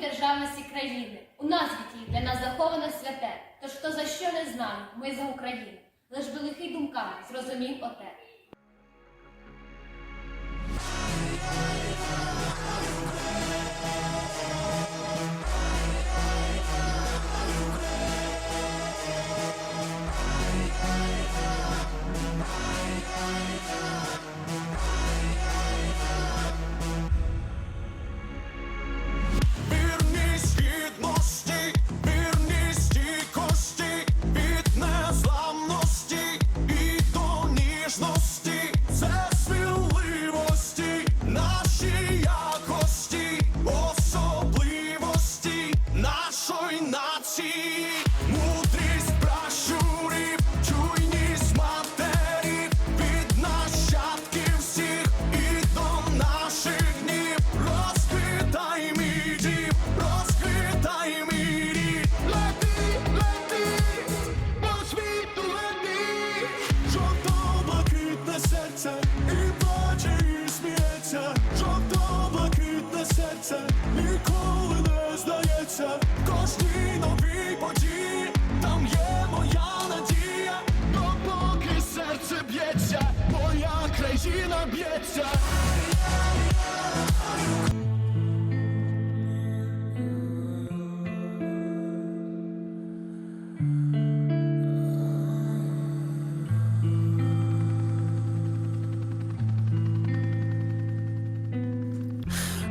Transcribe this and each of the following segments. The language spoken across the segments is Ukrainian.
державності країни. У назві тій для нас заховане святе. Тож хто за що не знає, ми за Україну. Лиш би лихий думками зрозумів оте. Gosto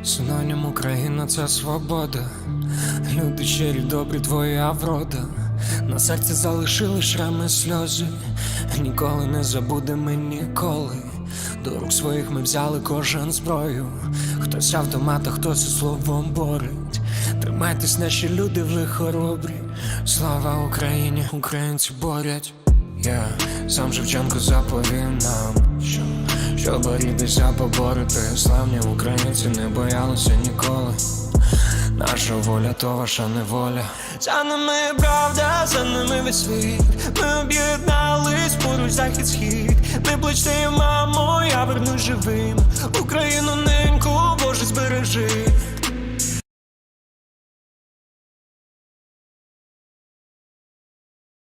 Синонім Україна це свобода. Люди щирі, добрі, твоя врода. На серці залишили шрами сльози. Ніколи не забудемо ніколи. До рук своїх ми взяли кожен зброю. Хтось автомат, хтось і словом борить. Тримайтесь, наші люди, ви хоробрі. Слава Україні, українці борять. Я сам Шевченко заповів нам, що, рідися поборити. Славні українці не боялися ніколи. Наша воля, то ваша неволя. За нами правда, за нами весь світ. Ми об'єднались поруч захід схід. Не плачте, мамо, я верну живим. Україну неньку, Боже, збережи.